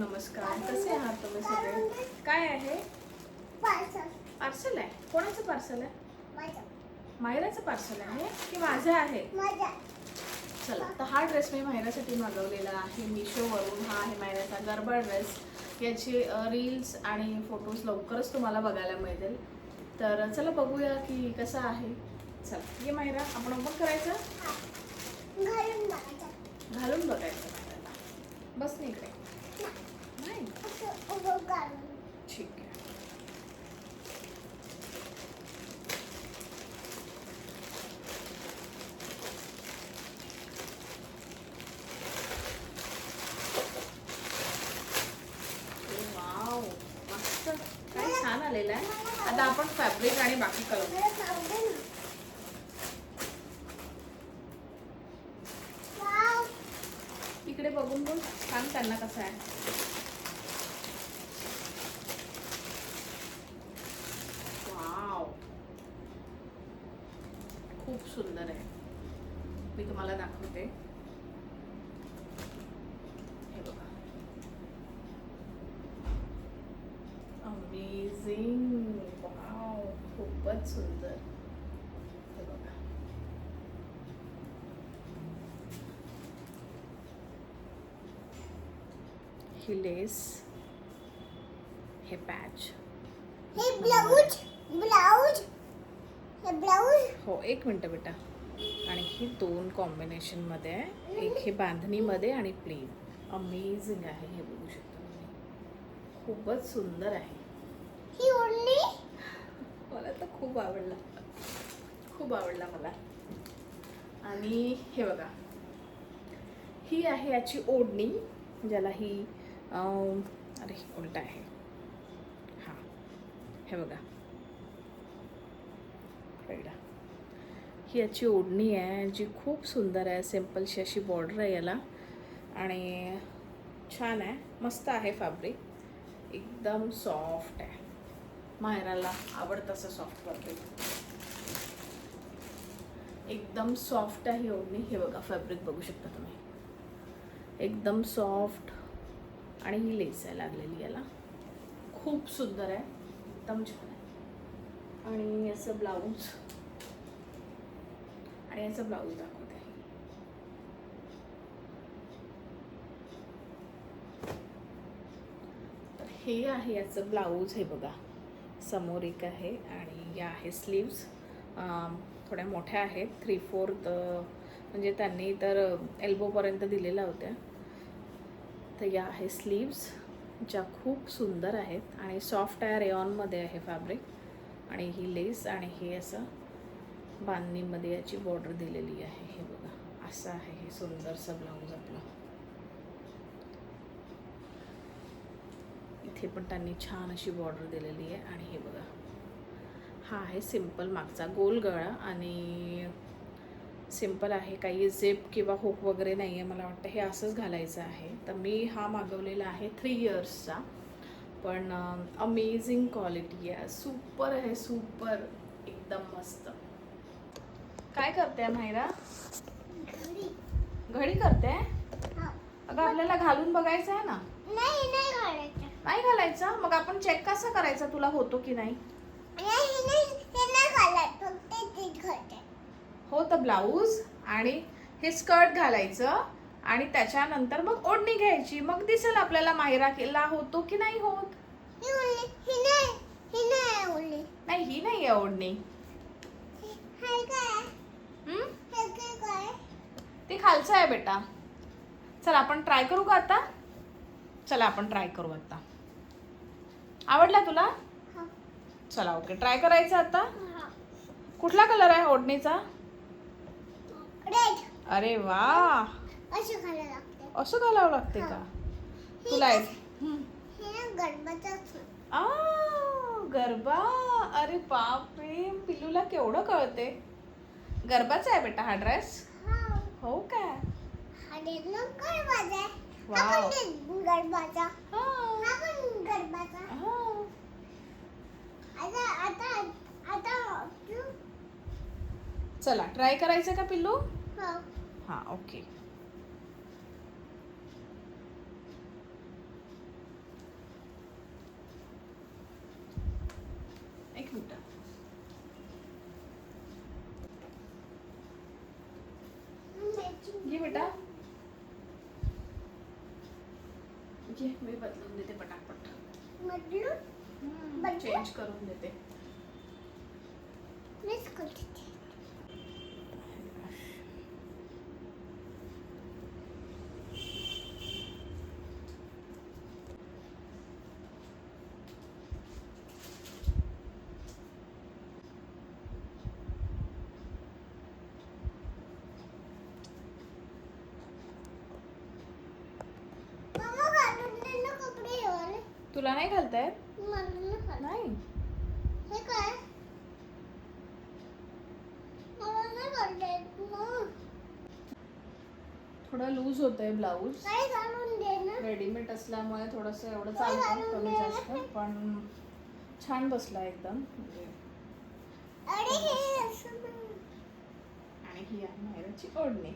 नमस्कार. कसे आहात तुम्ही सगळे? काय आहे? पार्सल आहे. कोणाचं पार्सल आहे? मायराचं पार्सल आहे की माझं आहे? चला तर हा ड्रेस मी मायरासाठी मागवलेला आहे. मिशोवरून हा आहे मायराचा गरबा ड्रेस. याचे रील्स आणि फोटोज लवकरच तुम्हाला बघायला मिळतील. तर चला बघूया की कसा आहे. चला ये मायरा आपण ओपन करायचं? घालून बघायचं मायराला बस नाही इकडे नाही ठीक आहे ए, वाव मस्त काय छान आलेलं आहे आता आपण फॅब्रिक आणि बाकी कलर इकडे बघून बघ सांग त्यांना कसं आहे. खूप सुंदर आहे. मी तुम्हाला दाखवते हे बघा अमेझिंग वाव खूपच सुंदर. हे बघा. ही लेस हे पॅच. हो एक मिनटं बेटा. आणि ही दोन कॉम्बिनेशनमध्ये आहे एक हे बांधणीमध्ये आणि प्लेन. अमेझिंग आहे हे बघू शकता तुम्ही. खूपच सुंदर आहे मला तर खूप आवडला. खूप आवडला मला. आणि हे बघा. ही आहे याची ओढणी ज्याला ही अरे उलटा आहे. हां. हे बघा. ही याची ओढणी आहे जी खूप सुंदर आहे सिम्पलशी अशी बॉर्डर आहे याला. आणि छान आहे. मस्त आहे फॅब्रिक एकदम सॉफ्ट आहे. माहेराला आवडतं असं सॉफ्ट फॅब्रिक एकदम सॉफ्ट आहे ओढणी हे बघा फॅब्रिक बघू शकता तुम्ही. एकदम सॉफ्ट आणि ही लेस आहे लागलेली याला. खूप सुंदर आहे. एकदम छान आहे. आणि याचं ब्लाऊज आणि याचं ब्लाऊज दाखवते. तर हे आहे याचं ब्लाऊज हे बघा. समोर एक आहे आणि या आहे स्लीव्स थोड्या मोठ्या आहेत. थ्री फोर्थ म्हणजे त्यांनी तर एल्बोपर्यंत दिलेल्या होत्या. तर या आहे स्लीव्स ज्या खूप सुंदर आहेत आणि सॉफ्ट आहे रेऑनमध्ये आहे फॅब्रिक आणि ही लेस आणि हे असं बांधणीमध्ये याची बॉर्डर दिलेली आहे. हे बघा असं आहे हे सुंदरसं ब्लाऊज आपलं इथे पण त्यांनी छान अशी बॉर्डर दिलेली आहे. आणि हे बघा. हा आहे सिंपल मागचा गोल गळा. आणि सिंपल आहे. काही झेप किंवा हुक वगैरे नाही आहे मला वाटतं. हे असंच घालायचं आहे. तर मी हा मागवलेला आहे थ्री इयर्सचा पण अमेझिंग क्वालिटी आहे. सुपर आहे. सुपर एकदम मस्त. काय करते माहिरा घडी. करते? अगं आपल्याला घालून बघायचं आहे ना? नाही नाही घालायचा. मग आपण चेक कसा करायचा? तुला होतो की नाही? हो तर ब्लाऊज आणि हे स्कर्ट घालायचं आणि त्याच्यानंतर मग ओढणी घ्यायची. मग दिसेल आपल्याला माहिरा केला होतो की नाही होत? नाही ही नाही आहे ओढणी. ती ते खालचं आहे बेटा. चल आपण ट्राय करू का आता? चला आपण ट्राय करू आता. आवडला तुला? चला ओके ट्राय करायचं आता? कुठला कलर आहे ओढणीचा? अरे वा. असं घालावं लागते का? तुला. आ, गरबा? अरे बाप रे पिल्लूला केवढं कळते. गरबाचा आहे बेटा हा ड्रेस हो. काय वाव गरबाचा. हा. हा चला ट्राय करायचं का पिल्लू? हो. हां ओके बेटा ये मी बदलून देते पटापट म्हटलं बदलू? चेंज करून देते. तुला नाही घालतायत नाही. हे काय? थोडं लूज होतंय ब्लाऊज रेडीमेड असल्यामुळे थोडस एवढं चालतं कमी जास्त. पण छान बसला एकदम. म्हणजे. आणि ही आहे मायराची ओढणी.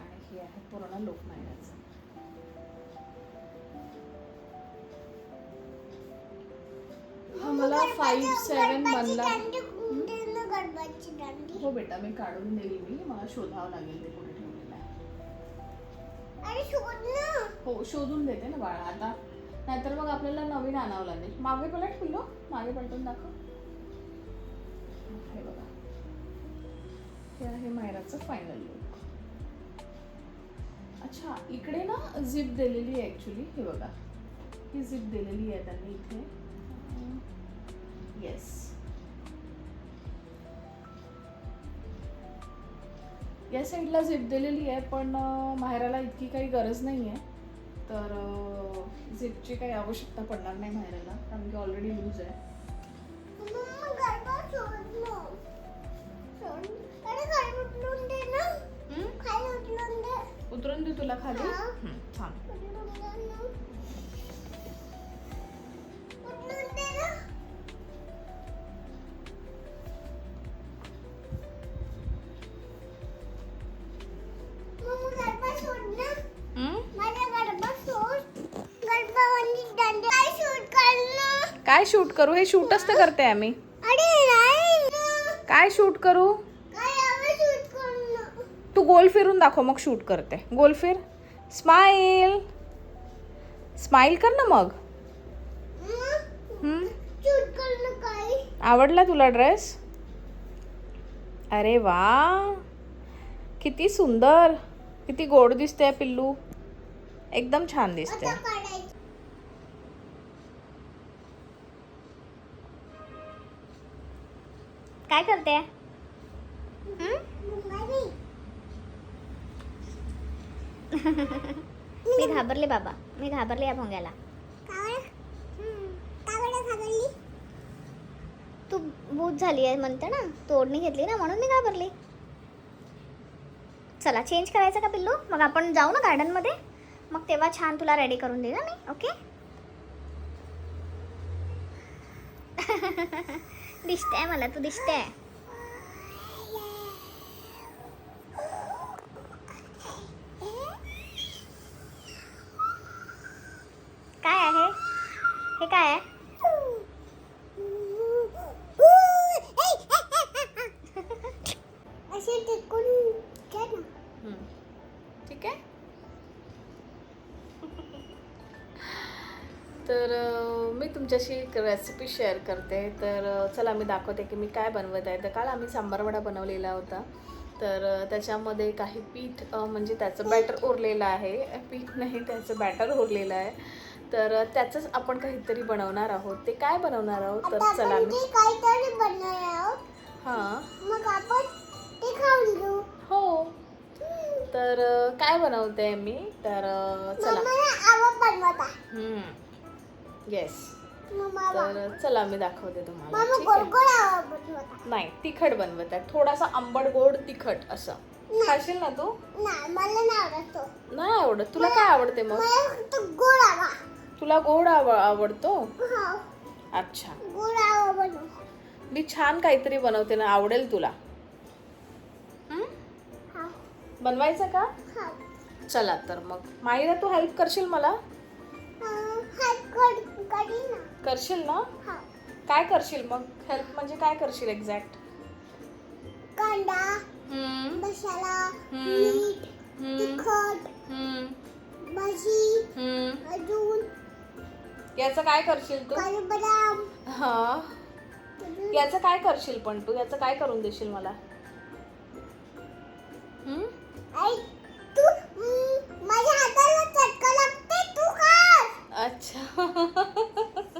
आणि ही आहे पूर्ण लोक मायराचं. मला फाईव्ह सेवन दांडी हो बेटा मी काढून देईल मी. मला शोधावं लागेल ते कुठे ठेवलेलं आहे. हो शोधून देते ना बाळा. आता नाहीतर मग आपल्याला नवीन आणावं लागेल. मागे पलट पिलो. मागे पलटून दाखव. हे बघा. हे आहे मायराचं फायनल लुक अच्छा इकडे ना झिप दिलेली आहे ॲक्च्युली हे बघा. ही झिप दिलेली आहे त्यांनी इथे. येस या साईडला झिप दिलेली आहे पण माहेराला इतकी काही गरज नाही आहे. तर झिपची काही आवश्यकता पडणार नाही माहेराला कारण की ऑलरेडी लूज आहे. दे दे. उतरून देऊ तुला खाली? थांब. काय शूट करू? हे शूटच तर करते आम्ही. काय शूट करू? तू गोल फिरून दाखव मग शूट करते. गोल फिर. स्माईल. स्माईल कर ना मग. आवडला तुला ड्रेस? अरे वा. किती सुंदर. किती गोड दिसते पिल्लू. एकदम छान दिसते. काय करते? मी घाबरले बाबा. मी घाबरले या भोंग्याला. तू भूत झाली आहे म्हणते ना. तोडणी घेतली ना म्हणून मी घाबरली. चला चेंज करायचं का पिल्लू? मग आपण जाऊ ना गार्डनमध्ये मग तेव्हा छान तुला रेडी करून देईल ना मी ओके दिसते मला तू दिसते काय आहे? हे काय आहे असे टिकून घे ना हं. ठीक आहे तर अं, मी तुमच्याशी एक रेसिपी शेअर करते. तर चला मी दाखवते की मी काय बनवत आहे. तर काल आम्ही सांबार वडा बनवलेला होता. तर त्याच्यामध्ये काही पीठ म्हणजे त्याचं बॅटर उरलेलं आहे. पीठ नाही त्याचं बॅटर उरलेलं आहे. तर त्याचंच आपण काहीतरी बनवणार आहोत. ते काय बनवणार आहोत? तर चला मी काहीतरी बनवणार आहोत. हां. मग आपण ते खाऊन घेऊ. हो. तर काय बनवते मी? तर चला. येस तर चला मी दाखवते तुम्हाला. नाही तिखट बनवत आहे थोडासा आंबट गोड तिखट असं. खाशील ना तू? नाही मला नाही आवडत तुला काय आवडते मग? तुला गोड आव आवडतो? हा. अच्छा. मी छान काहीतरी बनवते ना आवडेल तुला. बनवायचं का? चला तर मग. माईला तू हेल्प करशील मला? कडी ना. करशील ना? हा. काय करशील मग? हेल्प म्हणजे काय करशील एक्झॅक्ट कांदा हम्म, मसाला हम्म. मीठ हम्म, तिखट हम्म, भाजी हम्म. अजून याचं काय करशील तू? बदाम हा. याचं काय करशील पण तू? याचं काय करून देशील मला? हम्म? आई तू हम्म, माझ्या हाताला चटका लागते तू खा अच्छा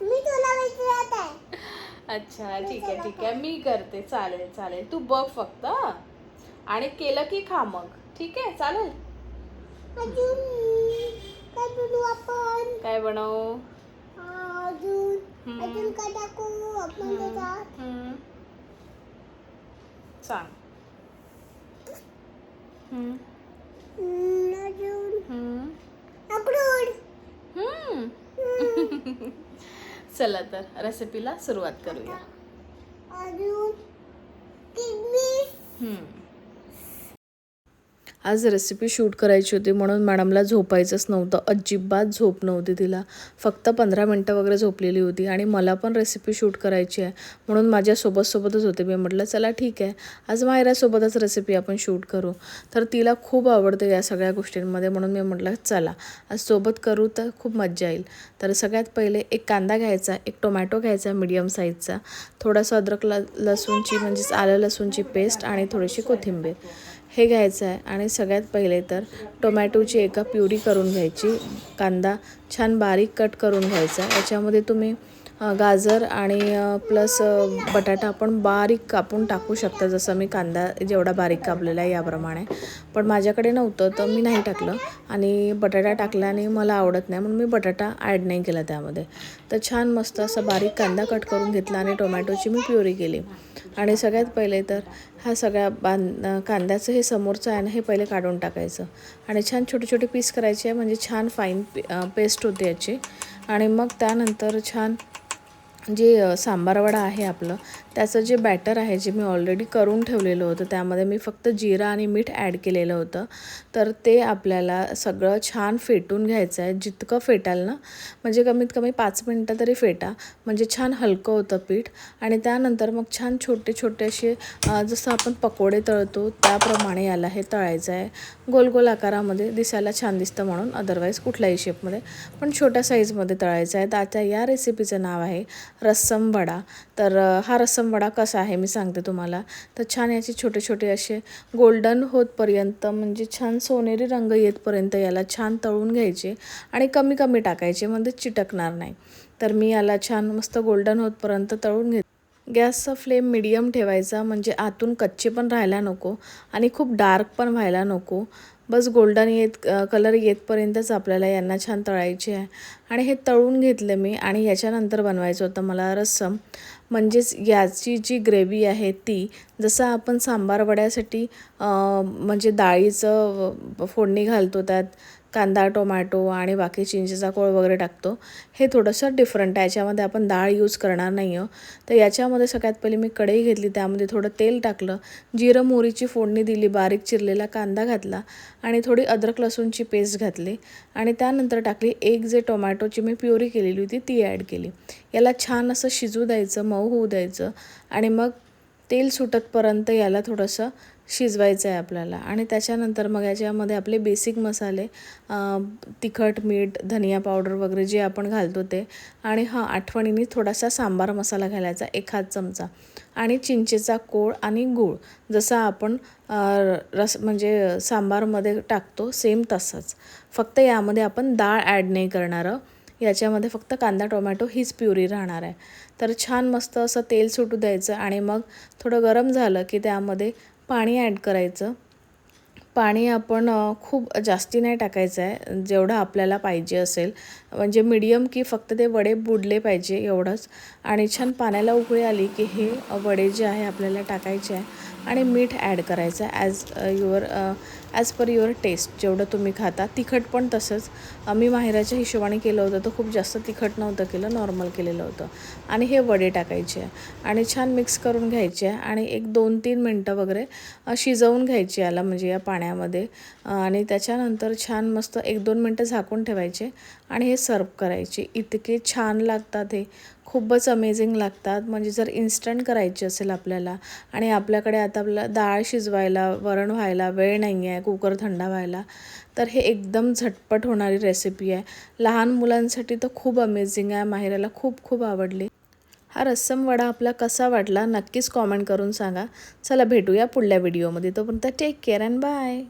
मी तुला विचारत आहे अच्छा ठीक आहे ठीक आहे. मी करते. चालेल चालेल. तू बघ फक्त हं? आणि केलं की खा मग. ठीक आहे चालेल? अजून काय बनवू आपण काय बनवू? अजून हम्म. अजून काय टाकू? आपण त्याच्यात हम्म. सांग हम्म, हम्म, अजून. हम्म, अक्रोड. हम्म. चला तर रेसिपीला सुरुवात करूया. आज रेसिपी शूट करायची होती म्हणून मॅडमला झोपायचंच नव्हतं. अजिबात झोप नव्हती तिला. फक्त पंधरा मिनटं वगैरे झोपलेली होती आणि मला पण रेसिपी शूट करायची आहे. म्हणून माझ्यासोबत सोबतच होते. मी म्हटलं चला ठीक आहे. आज मायरासोबतच रेसिपी आपण शूट करू. तर तिला खूप आवडतं या सगळ्या गोष्टींमध्ये. म्हणून मी म्हटलं चला. आज सोबत करू तर खूप मज्जा येईल. तर सगळ्यात पहिले एक कांदा घ्यायचा एक टोमॅटो घ्यायचा मीडियम साईजचा थोडासा अद्रक ल लसूणची म्हणजेच आलं लसूणची पेस्ट आणि थोडीशी कोथिंबीर. हे घ्यायचं आहे. आणि सगळ्यात पहिले तर टोमॅटोची एका प्युरी करून घ्यायची. कांदा छान बारीक कट करून घ्यायचा. याच्यामध्ये तुम्ही गाजर आणि प्लस बटाटा आपण बारीक कापून टाकू शकता जसं मी कांदा जेवढा बारीक कापलेला आहे याप्रमाणे. पण माझ्याकडे नव्हतं तर मी नाही टाकलं. आणि बटाटा टाकल्याने मला आवडत नाही म्हणून मी बटाटा ॲड नाही केला त्यामध्ये. तर छान मस्त असा बारीक कांदा कट करून घेतला आणि टोमॅटोची मी प्युरी केली. आणि सगळ्यात पहिले तर हा सगळ्या बांध कांद्याचं हे समोरचं आहे ना हे पहिले काढून टाकायचं. आणि छान छोटे छोटे पीस करायचे आहे म्हणजे छान फाईन पेस्ट होते याची. आणि मग त्यानंतर छान जे सांबारवडा सांबार वडा आहे आपलं त्याचं जे बॅटर आहे जे मी ऑलरेडी करून ठेवलेलं होतं त्यामध्ये मी फक्त जिरा आणि मीठ ॲड केलेलं होतं. तर ते आपल्याला सगळं छान फेटून घ्यायचं आहे जितकं फेटाल ना म्हणजे कमीत कमी पाच मिनटं तरी फेटा. म्हणजे छान हलकं होतं पीठ. आणि त्यानंतर मग छान छोटे छोटे असे जसं आपण पकोडे तळतो त्याप्रमाणे याला हे तळायचं आहे गोल गोल आकारामध्ये दिसायला छान दिसतं म्हणून. अदरवाईज कुठल्याही शेपमध्ये पण छोट्या साईजमध्ये तळायचं आहे तर आता या रेसिपीचं नाव आहे रस्सम वडा. तर हा रस्सम वडा कसा आहे मी सांगते तुम्हाला. तर छान याचे छोटे छोटे असे गोल्डन होतपर्यंत म्हणजे छान सोनेरी रंग येतपर्यंत याला छान तळून घ्यायचे आणि कमी कमी टाकायचे म्हणजे चिटकणार नाही. तर मी याला छान मस्त गोल्डन होतपर्यंत तळून घेत गॅसचा फ्लेम मिडियम ठेवायचा म्हणजे आतून कच्चे पण राहायला नको आणि खूप डार्क पण व्हायला नको. बस गोल्डन येत कलर येतपर्यंतच आपल्याला यांना छान तळायचे आहे. आणि हे तळून घेतलं मी आणि याच्यानंतर बनवायचं होतं मला रस्सम. म्हणजेच याची जी ग्रेव्ही आहे ती जसं आपण सांबार वड्यासाठी म्हणजे डाळीचं फोडणी घालतो त्यात कांदा टोमॅटो आणि बाकी चिंचेचा कोळ वगैरे टाकतो. हे थोडंसं डिफरंट आहे. याच्यामध्ये आपण डाळ यूज करणार नाही आहो तर याच्यामध्ये सगळ्यात पहिले मी कढई घेतली. त्यामध्ये थोडं तेल टाकलं. जिरं मोहरीची फोडणी दिली. बारीक चिरलेला कांदा घातला. आणि थोडी अद्रक लसूणची पेस्ट घातली. आणि त्यानंतर टाकली एक जे टोमॅटोची मी प्युरी केलेली होती ती ॲड केली. याला छान असं शिजू द्यायचं मऊ होऊ द्यायचं. आणि मग तेल सुटतपर्यंत याला थोडंसं शिजवायचं आहे आपल्याला. आणि त्याच्यानंतर मग याच्यामध्ये आपले बेसिक मसाले तिखट मीठ धनिया पावडर वगैरे जे आपण घालतो ते. आणि हां आठवणीने थोडासा सांबार मसाला घालायचा एखाद चमचा. आणि चिंचेचा कोळ आणि गूळ. जसा आपण रस म्हणजे सांबारमध्ये टाकतो सेम तसंच. फक्त यामध्ये आपण डाळ ॲड नाही करणार याच्यामध्ये फक्त कांदा टोमॅटो हीच प्युरी राहणार आहे. तर छान मस्त असं तेल सुटू द्यायचं आणि मग थोडं गरम झालं की त्यामध्ये पाणी ॲड करायचं. पाणी आपण खूप जास्ती नाही टाकायचं आहे जेवढं आपल्याला पाहिजे असेल. म्हणजे मीडियम की फक्त ते वडे बुडले पाहिजे एवढंच. आणि छान पाण्याला उकळी आली की हे वडे जे आहे आपल्याला टाकायचे आहे. आणि मीठ ॲड करायचं आहे. As your as per your taste जेवढं तुम्ही खाता तिखट पण तसंच. मी माहेराच्या हिशोबाने केलं होतं तर खूप जास्त तिखट नव्हतं केलं नॉर्मल केलेलं होतं. आणि हे वडे टाकायचे. आहे आणि छान मिक्स करून घ्यायचे. आहे आणि एक दोन तीन मिनटं वगैरे शिजवून घ्यायची याला म्हणजे या पाण्यामध्ये. आणि त्याच्यानंतर छान मस्त एक दोन मिनटं झाकून ठेवायचे. आणि हे सर्व करायचे. इतके छान लागतात हे. खूपच अमेझिंग लागतात. म्हणजे जर इन्स्टंट करायची असेल आपल्याला आणि आपल्याकडे आता आपल्याला डाळ शिजवायला वरण व्हायला वेळ नाही आहे कुकर थंडा व्हायला तर हे एकदम झटपट होणारी रेसिपी आहे. लहान मुलांसाठी तर खूप अमेझिंग आहे. माहिराला खूप खूप आवडली. हा रस्सम वडा आपला कसा वाटला नक्कीच कॉमेंट करून सांगा. चला भेटूया पुढल्या व्हिडिओमध्ये तोपर्यंत टेक केअर अँड बाय